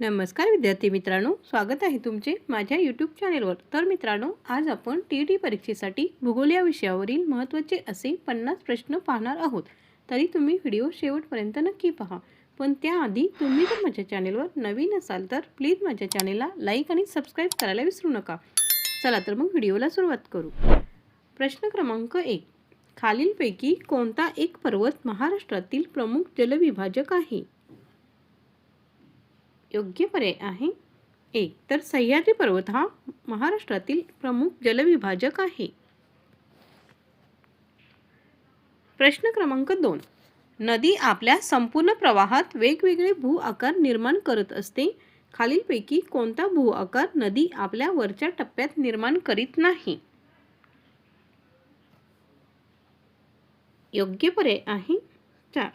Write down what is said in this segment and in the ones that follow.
नमस्कार विद्यार्थी मित्रांनो स्वागत आहे तुमचे माझ्या यूट्यूब चॅनेलवर तर मित्रांनो आज आपण टी ई टी परीक्षेसाठी भूगोल या विषयावरील महत्त्वाचे असे पन्नास प्रश्न पाहणार आहोत. तरी तुम्ही व्हिडिओ शेवटपर्यंत नक्की पहा. पण त्याआधी तुम्ही जर माझ्या चॅनेलवर नवीन असाल तर प्लीज माझ्या चॅनेलला लाईक आणि सबस्क्राईब करायला विसरू नका. चला तर मग व्हिडिओला सुरुवात करू. प्रश्न क्रमांक एक. खालीलपैकी कोणता एक पर्वत महाराष्ट्रातील प्रमुख जलविभाजक आहे? योग्य पर्याय आहे. एक तर सह्याद्री पर्वत हा महाराष्ट्रातील प्रमुख जलविभाजक आहे. प्रश्न क्रमांक दोन नदी आपल्या संपूर्ण प्रवाहात वेगवेगळे भू आकार निर्माण करत असते. खालीलपैकी कोणता भू आकार नदी आपल्या वरच्या टप्प्यात निर्माण करीत नाही? योग्य पर्याय आहे. चार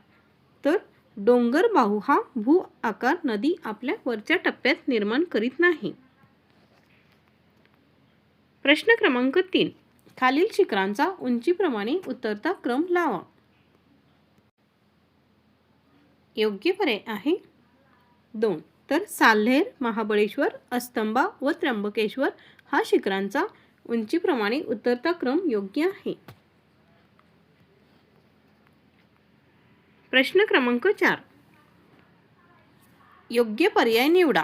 तर डोंगर बाहू हा भू आकार नदी आपल्या वरच्या टप्प्यात निर्माण करीत नाही. प्रश्न क्रमांक तीन. खालील शिखरांचा उंचीप्रमाणे उतरता क्रम लावा. योग्य पर्याय आहे. दोन. तर साल्हेर महाबळेश्वर अस्तंबा व त्र्यंबकेश्वर हा शिखरांचा उंचीप्रमाणे उतरता क्रम योग्य आहे. प्रश्न क्रमांक चार. योग्य पर्याय निवडा.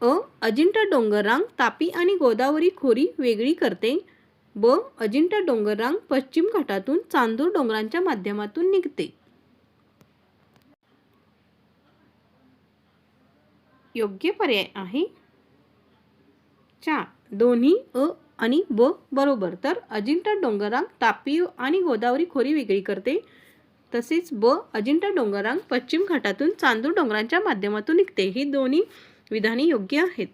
अ. अजिंठा डोंगररांग तापी आणि गोदावरी खोरी वेगळी करते. ब. अजिंठा डोंगररांग पश्चिम घाटातून चांदूर डोंगरांच्या माध्यमातून निघते. योग्य पर्याय आहे. चार. दोन्ही अ आणि ब बरोबर. तर अजिंठा डोंगररांग तापी आणि गोदावरी खोरी वेगळी करते. तसेच ब अजिंठा डोंगरांग पश्चिम घाटातून चांदूर डोंगरांच्या माध्यमातून निघते. ही दोन्ही विधाने योग्य आहेत.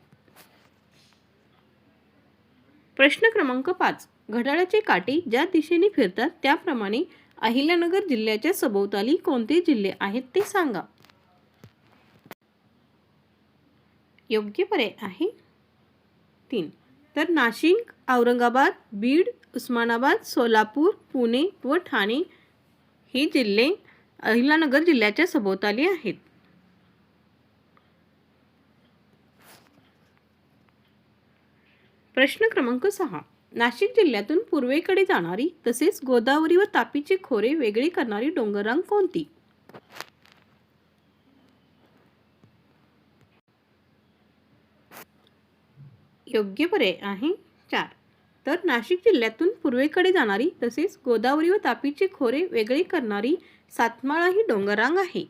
प्रश्न क्रमांक पाच. घड्याळाचे काटे ज्या दिशेने फिरतात त्याप्रमाणे अहिल्यानगर जिल्ह्याच्या सभोवताली कोणते जिल्हे आहेत ते सांगा. योग्य पर्याय आहे तीन. तर नाशिक औरंगाबाद बीड उस्मानाबाद सोलापूर पुणे व ठाणे ही जिल्हे अहिलानगर जिल्ह्याच्या सभोवताली आहेत. प्रश्न क्रमांक सहा. नाशिक जिल्ह्यातून पूर्वेकडे जाणारी तसेच गोदावरी व तापीचे खोरे वेगळी करणारी डोंगररांग कोणती? योग्य पर्याय आहे चार. तर नाशिक जिल्ह्यातून पूर्वेकडे जाणारी तसेच गोदावरी व तापीचे खोरे वेगळे करणारी सातमाळा ही डोंगरांग आहे.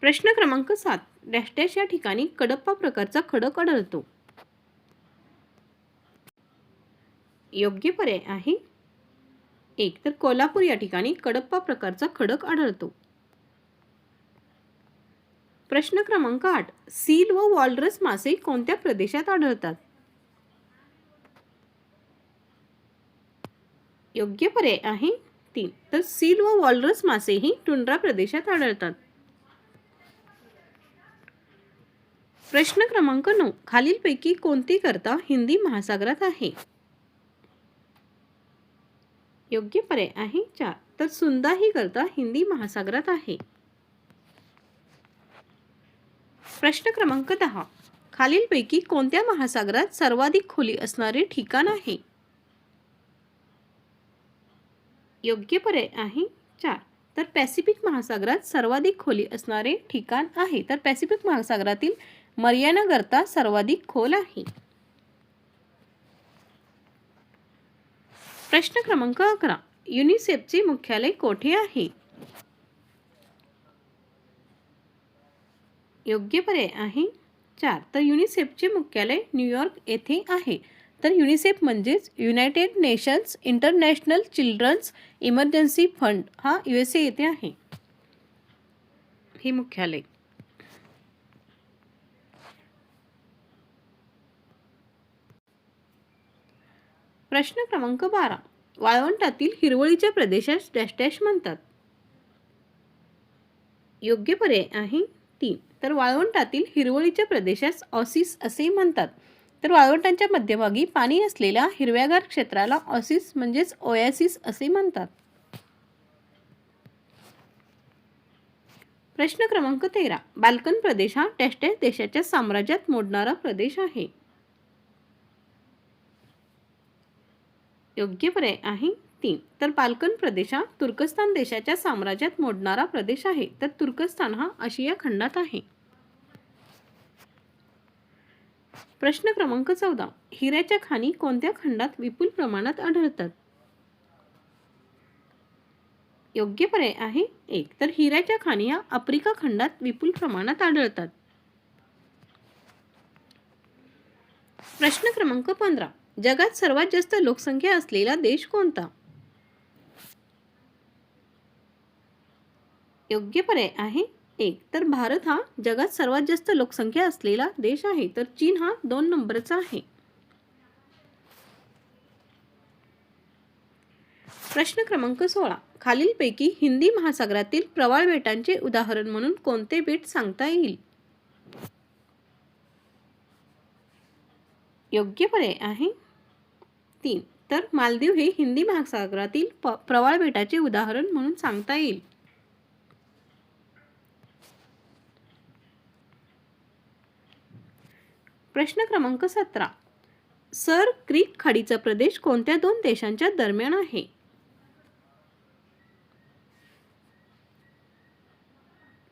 प्रश्न क्रमांक सात. डॅश डॅश या ठिकाणी कडप्पा प्रकारचा खडक आढळतो. योग्य पर्याय आहे. एक तर कोल्हापूर या ठिकाणी कडप्पा प्रकारचा खडक आढळतो. प्रश्न क्रमांक आठ. सील व वॉलरस मासे कोणत्या प्रदेशात आढळतात? योग्य पर्याय आहे तीन तर सील व वॉलरस मासेही टुंड्रा प्रदेशात आढळतात. प्रश्न क्रमांक नऊ. खालीलपैकी कोणती करता हिंदी महासागरात आहे? योग्य पर्याय आहे चार. तर सुंदा ही करता हिंदी महासागरात आहे. प्रश्न क्रमांक दहा. खालीलपैकी कोणत्या महासागरात सर्वाधिक खोली असणारे ठिकाण आहे? योग्य पर्याय आहे. चार. तर पॅसिफिक महासागरात सर्वाधिक खोली असणारे ठिकाण आहे. तर पॅसिफिक महासागरातील मर्यानागरता सर्वाधिक खोल आहे. प्रश्न क्रमांक अकरा. युनिसेफचे मुख्यालय कोठे आहे? योग्य पर्याय आहे. चार. तर युनिसेफचे मुख्यालय न्यूयॉर्क येथे आहे. तर युनिसेफ म्हणजेच United Nations International Children's Emergency Fund हा यू एस ए येथे आहे. हे मुख्यालय. प्रश्न क्रमांक बारा. वाळवंटातील हिरवळीच्या प्रदेशास डॅश डॅश म्हणतात. योग्य पर्याय आहे तीन. तर वाळवंटातील हिरवळीच्या प्रदेशास ऑसिस असे म्हणतात. तर वाळवंटांच्या मध्यभागी पाणी असलेल्या हिरव्यागार क्षेत्राला ऑसिस म्हणजेच ओयासिस असे म्हणतात. प्रश्न क्रमांक तेरा. बाल्कन प्रदेश हा टेस्टेस देशाच्या साम्राज्यात मोडणारा प्रदेश आहे. योग्य पर्याय आहे तीन. तर बाल्कन प्रदेश हा तुर्कस्तान देशाच्या साम्राज्यात मोडणारा प्रदेश आहे. तर तुर्कस्तान हा आशिया खंडात आहे. प्रश्न क्रमांक चौदा. हिऱ्याच्या खाणी कोणत्या खंडात विपुल प्रमाणात आढळतात? योग्य पर्याय आहे एक. तर हिऱ्याच्या खाणी या आफ्रिका खंडात विपुल प्रमाणात आढळतात. प्रश्न क्रमांक पंधरा. जगात सर्वात जास्त लोकसंख्या असलेला देश कोणता? योग्य पर्याय आहे एक. तर भारत हा जगात सर्वात जास्त लोकसंख्या असलेला देश आहे. तर चीन हा दोन नंबरचा आहे. प्रश्न क्रमांक सोळा. खालीलपैकी हिंदी महासागरातील प्रवाळ बेटांचे उदाहरण म्हणून कोणते बेट सांगता येईल? योग्य पर्याय आहे. तीन. तर मालदीव हे हिंदी महासागरातील प प्रवाळ बेटाचे उदाहरण म्हणून सांगता येईल. प्रश्न क्रमांक सतरा. सर क्रीक खाडीचा प्रदेश कोणत्या दोन देशांच्या दरम्यान आहे?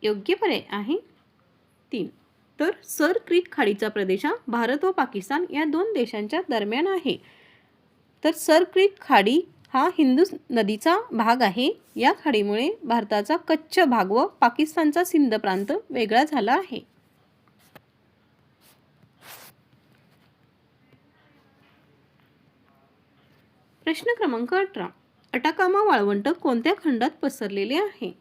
योग्य पर्याय आहे तीन. तर सर क्रीक खाडीचा प्रदेश हा भारत व पाकिस्तान या दोन देशांच्या दरम्यान आहे. तर सर क्रीक खाडी हा हिंदू नदीचा भाग आहे. या खाडीमुळे भारताचा कच्छ भाग व पाकिस्तानचा सिंध प्रांत वेगळा झाला आहे. प्रश्न क्रमांक अठरा. अटाकामा वाळवंट कोणत्या खंडात पसरलेले आहे?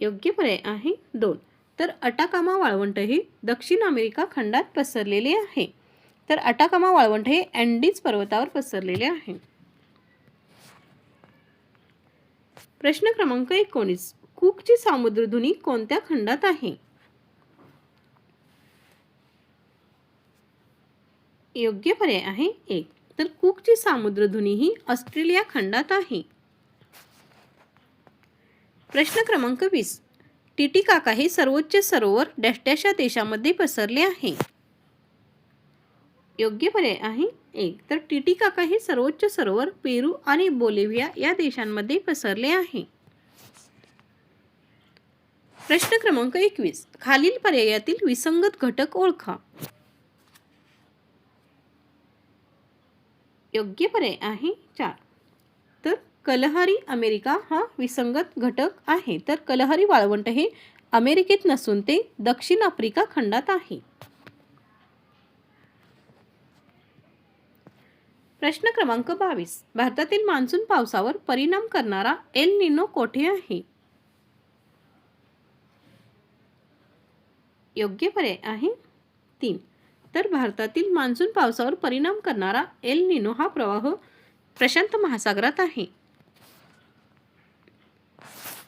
योग्य पर्याय आहे दोन. तर अटाकामा वाळवंट हे दक्षिण अमेरिका खंडात पसरलेले आहे. तर अटाकामा वाळवंट हे अँडीज पर्वतावर पसरलेले आहे. प्रश्न क्रमांक एकोणीस. कुकची सामुद्रधुनी कोणत्या खंडात आहे? योग्य पर्याय आहे एक. तर कुकची सामुद्रधुनी ही ऑस्ट्रेलिया खंडात आहे. प्रश्न क्रमांक वीस. टिटिकाका हे सर्वोच्च सरोवर डॅश देशामध्ये पसरले आहे. योग्य पर्याय आहे एक. तर टिटिकाका हे सर्वोच्च सरोवर पेरू आणि बोलिव्हिया या देशांमध्ये पसरले आहे. प्रश्न क्रमांक एकवीस. खालील पर्यायातील विसंगत घटक ओळखा. योग्य पर्याय आहे चार. तर कलहरी अमेरिका हा विसंगत घटक आहे. तर कलहरी वाळवंट हे अमेरिकेत नसून ते दक्षिण आफ्रिका खंडात आहे. प्रश्न क्रमांक बावीस. भारतातील मान्सून पावसावर परिणाम करणारा एल निनो कोठे आहे? योग्य पर्याय आहे तीन. तर भारतातील मान्सून पावसावर परिणाम करणारा एल निनो हा प्रवाह प्रशांत महासागरात आहे.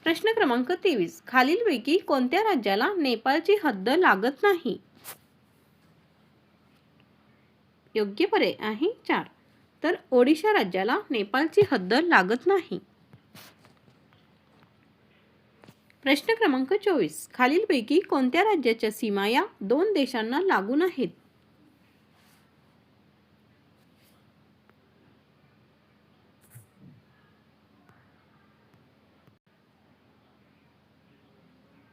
प्रश्न क्रमांक तेवीस. खालीलपैकी कोणत्या राज्याला नेपाळची हद्द लागत नाही? योग्य पर्याय आहे चार. तर ओडिशा राज्याला नेपाळची हद्द लागत नाही. प्रश्न क्रमांक चोवीस. खालीलपैकी कोणत्या राज्याच्या सीमा या दोन देशांना लागून आहेत?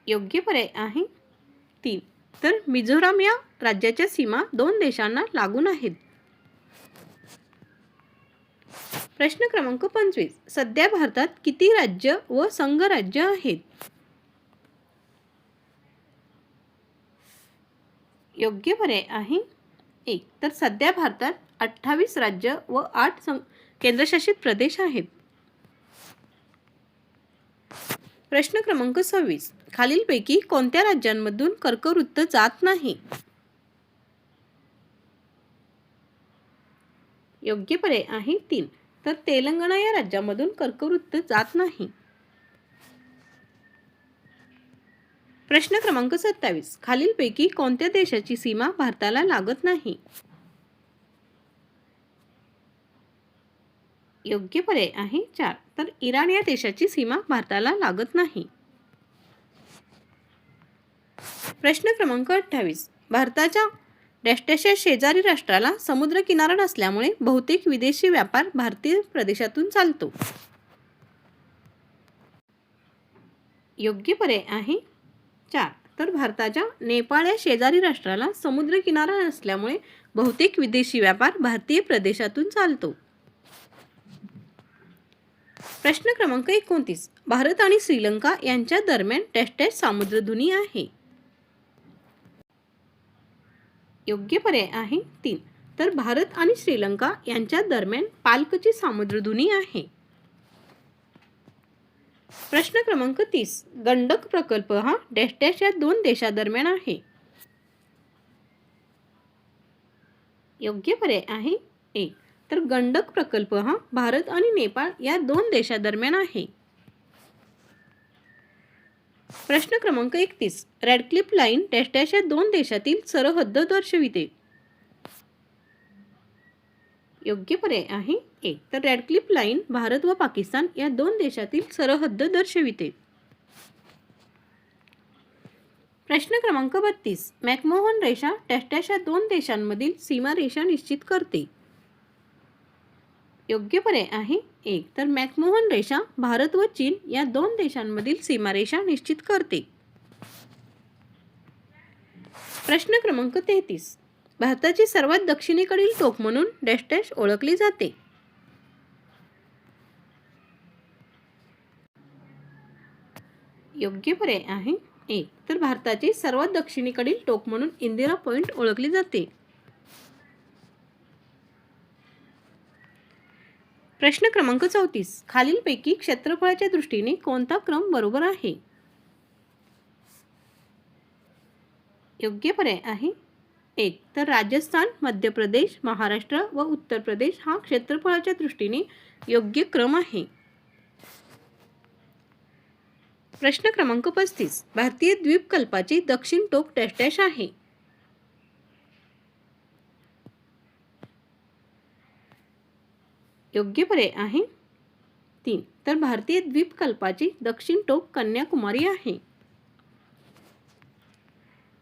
योग्य पर्याय आहे. तीन. तर मिझोराम या राज्याच्या सीमा दोन देशांना लागून आहेत. प्रश्न क्रमांक पंचवीस. सध्या भारतात किती राज्य व संघराज्य आहेत? योग्य पर्याय आहे. एक. तर सध्या भारतात अठ्ठावीस राज्य व आठ सं केंद्रशासित प्रदेश आहेत. प्रश्न क्रमांक सव्वीस. खालीलपैकी कोणत्या राज्यांमधून कर्कवृत्त जात नाही? योग्य पर्याय आहे तीन. तर तेलंगणा या राज्यामधून कर्कवृत्त जात नाही. प्रश्न क्रमांक सत्तावीस. खालीलपैकी कोणत्या देशाची सीमा भारताला लागत नाही? योग्य पर्याय आहे चार. तर इराण या देशाची सीमा भारताला लागत नाही. प्रश्न क्रमांक अठ्ठावीस. भारताच्या डॅशटॅशच्या शेजारी राष्ट्राला समुद्र किनारा नसल्यामुळे बहुतेक विदेशी व्यापार भारतीय प्रदेशातून चालतो. योग्य पर्याय आहे चार. तर भारताच्या नेपाळ या शेजारी राष्ट्राला समुद्र किनारा नसल्यामुळे बहुतेक विदेशी व्यापार भारतीय प्रदेशातून चालतो. प्रश्न क्रमांक एकोणतीस. भारत आणि श्रीलंका यांच्या दरम्यान टॅश सामुद्रधुनी आहे. योग्य पर्याय आहे तीन. तर भारत आणि श्रीलंका यांच्या दरम्यान पालकची सामुद्रधुनी आहे. प्रश्न क्रमांक तीस. गंडक प्रकल्प हा डॅश डॅश या दोन देशादरम्यान आहे. योग्य पर्याय आहे एक तर गंडक प्रकल्प हा भारत आणि नेपाळ या दोन देशादरम्यान आहे. प्रश्न क्रमांक एकतीस. रॅडक्लिप लाईन डॅश डॅश या दोन देशातील सरहद्द दर्शविते. योग्य पर्याय आहे एक. तर रॅडक्लिप लाईन भारत व पाकिस्तान या दोन देशातील सरहद्द दर्शविते. प्रश्न क्रमांक बत्तीस. मॅकमोहन रेषा डॅश डॅश या दोन देशांमधील सीमारेषा निश्चित करते. योग्य पर्याय आहे. एक तर मॅकमोहन रेषा भारत व चीन या दोन देशांमधील सीमारेषा निश्चित करते. प्रश्न क्रमांक तेहतीस. भारताची सर्वात दक्षिणेकडील टोक म्हणून डॅश डॅश ओळखली जाते. योग्य पर्याय आहे. एक तर भारताची सर्वात दक्षिणेकडील टोक म्हणून इंदिरा पॉइंट ओळखली जाते. प्रश्न क्रमांक चौतीस. खालीलपैकी क्षेत्रफळाच्या दृष्टीने कोणता क्रम बरोबर आहे? योग्य पर्याय आहे. एक तर राजस्थान मध्य प्रदेश महाराष्ट्र व उत्तर प्रदेश हा क्षेत्रफळाच्या दृष्टीने योग्य क्रम आहे. प्रश्न क्रमांक पस्तीस. भारतीय द्वीपकल्पाची दक्षिण टोक डॅश डॅश आहे. योग्य पर्याय आहे. तीन तर भारतीय द्वीपकल्पाची दक्षिण टोक कन्याकुमारी आहे.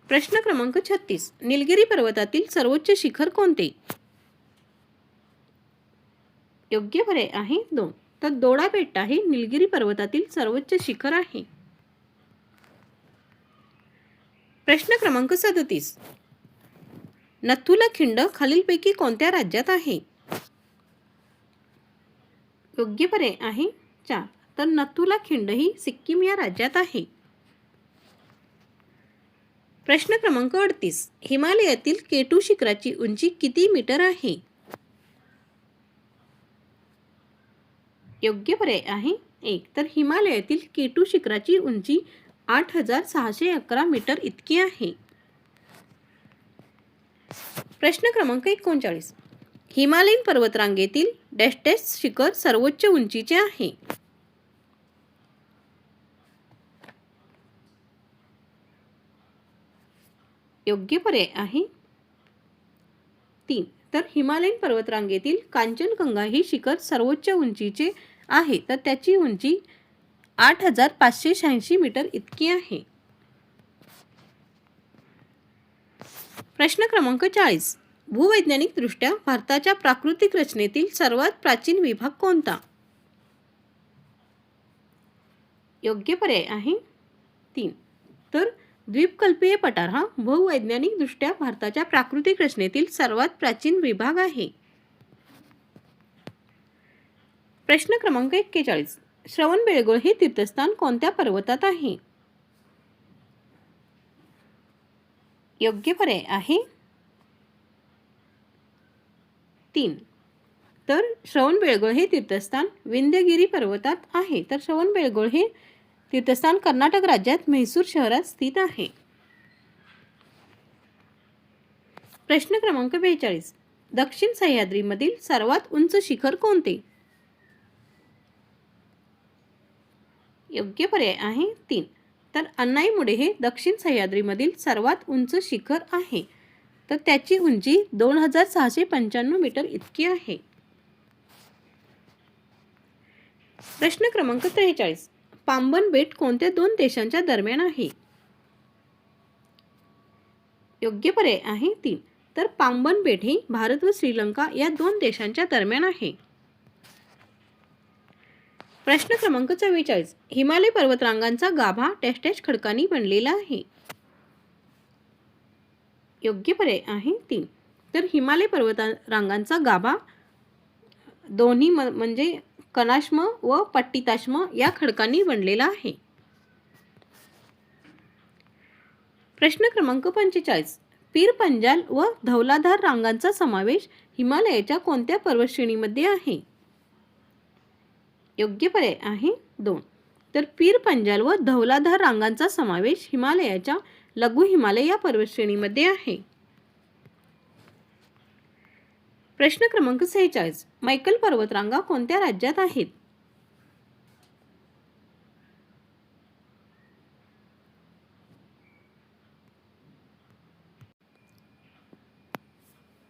प्रश्न क्रमांक छत्तीस निलगिरी पर्वतातील सर्वोच्च शिखर कोणते? योग्य पर्याय आहे दोन तर दोडा बेट्टा हे निलगिरी पर्वतातील सर्वोच्च शिखर आहे. प्रश्न क्रमांक सदतीस नथुला खिंड खालीलपैकी कोणत्या राज्यात आहे? योग्य पर्याय आहे? चार तर नथुला खिंड ही सिक्कीम या राज्यात आहे. प्रश्न क्रमांक अडतीस. हिमालयातील केटू शिखराची उंची किती मीटर आहे? योग्य पर्याय आहे? एक. तर हिमालयातील केटू शिखराची उंची आठ हजार सहाशे अकरा मीटर इतकी आहे. प्रश्न क्रमांक एकोणचाळीस. हिमालयीन पर्वतरांगेतील डॅश डॅश शिखर सर्वोच्च उंचीचे आहे. योग्य पर्याय आहे. तीन तर हिमालयीन पर्वतरांगेतील कांचनगंगा ही शिखर सर्वोच्च उंचीचे आहे. तर त्याची उंची आठ हजार पाचशे शहाऐंशी मीटर इतकी आहे. प्रश्न क्रमांक चाळीस भूवैज्ञानिकदृष्ट्या भारताच्या प्राकृतिक रचनेतील सर्वात प्राचीन विभाग कोणता? योग्य पर्याय आहे तीन. तर द्वीपकल्पीय पठार हा भूवैज्ञानिकदृष्ट्या भारताच्या प्राकृतिक रचनेतील सर्वात प्राचीन विभाग आहे. प्रश्न क्रमांक एक्केचाळीस. श्रवणबेळगोळ हे तीर्थस्थान कोणत्या पर्वतात आहे? योग्य पर्याय आहे तीन. तर श्रवण बेळगोळ हे तीर्थस्थान विंध्यगिरी पर्वतात आहे. तर श्रवण बेळगोळ हे तीर्थस्थान कर्नाटक राज्यात म्हैसूर शहरात स्थित आहे. प्रश्न क्रमांक बेचाळीस. दक्षिण सह्याद्रीमधील सर्वात उंच शिखर कोणते? योग्य पर्याय आहे तीन. तर अन्नाईमुळे हे दक्षिण सह्याद्रीमधील सर्वात उंच शिखर आहे. तर त्याची उंची दोन हजार सहाशे पंच्याण्णव मीटर इतकी आहे. प्रश्न क्रमांक त्रेचाळीस. पांबन बेट कोणत्या दोन देशांच्या दरम्यान आहे? योग्य पर्याय आहे तीन. तर पांबन बेट ही भारत व श्रीलंका या दोन देशांच्या दरम्यान आहे. प्रश्न क्रमांक चव्वेचाळीस. हिमालय पर्वतरांगांचा गाभा टॅश खडकांनी बनलेला आहे. योग्य पर्याय आहे तीन तर हिमालय पर्वता रांगांचा गाभा दोन्ही म म्हणजे कणाश्म व पट्टिताश्म या खडकांनी बनलेला आहे. प्रश्न क्रमांक पंचेचाळीस. पीर पंजाल व धवलाधार रांगांचा समावेश हिमालयाच्या कोणत्या पर्वतश्रेणीमध्ये आहे? योग्य पर्याय आहे दोन. तर पीर पंजाल व धवलाधार रांगांचा समावेश हिमालयाच्या लघु हिमालय या पर्वतश्रेणीमध्ये आहे. प्रश्न क्रमांक सेहेचाळीस. मैकल पर्वतरांगा कोणत्या राज्यात आहेत?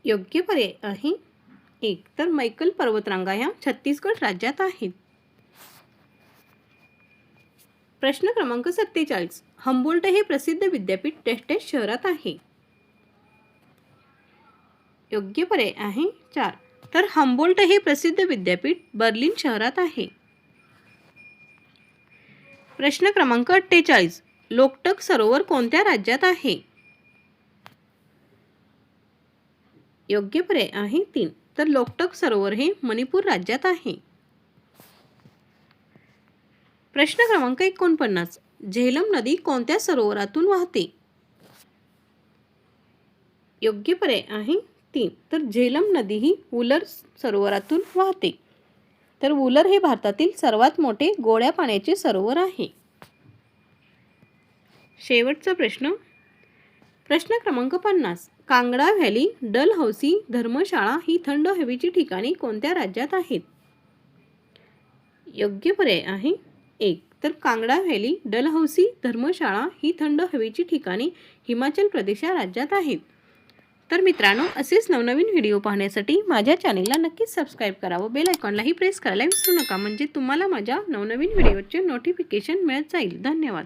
योग्य पर्याय आहे. एक तर मैकल पर्वतरांगा ह्या छत्तीसगड राज्यात आहेत. प्रश्न क्रमांक सत्तेचाळीस. हंबोल्ट हे प्रसिद्ध विद्यापीठ टेस्टेस शहरात आहे. योग्य पर्याय आहे चार. तर हंबोल्ट हे प्रसिद्ध विद्यापीठ बर्लिन शहरात आहे. प्रश्न क्रमांक अठ्ठेचाळीस. लोकटक सरोवर कोणत्या राज्यात आहे? योग्य पर्याय आहे तीन. तर लोकटक सरोवर हे मणिपूर राज्यात आहे. प्रश्न क्रमांक एकोणपन्नास. झेलम नदी कोणत्या सरोवरातून वाहते? योग्य पर्याय आहे तीन तर झेलम नदी ही उलर सरोवरातून वाहते. तर उलर हे भारतातील सर्वात मोठे गोड्या पाण्याचे सरोवर आहे. शेवटचा प्रश्न. प्रश्न क्रमांक पन्नास. कांगडा व्हॅली डलहौसी धर्मशाळा ही थंड हवेची ठिकाणे कोणत्या राज्यात आहेत? योग्य पर्याय आहे एक. तर कांगडा व्हॅली डलहौसी धर्मशाळा ही थंड हवेची ठिकाणे हिमाचल प्रदेश या राज्यात आहेत. तर मित्रांनो असेच नवनवीन व्हिडिओ पाहण्यासाठी माझ्या चॅनेलला नक्कीच सबस्क्राईब करा व बेल आयकॉनलाही प्रेस करायला विसरू नका. म्हणजे तुम्हाला माझ्या नवनवीन व्हिडिओचे नोटिफिकेशन मिळत जाईल. धन्यवाद.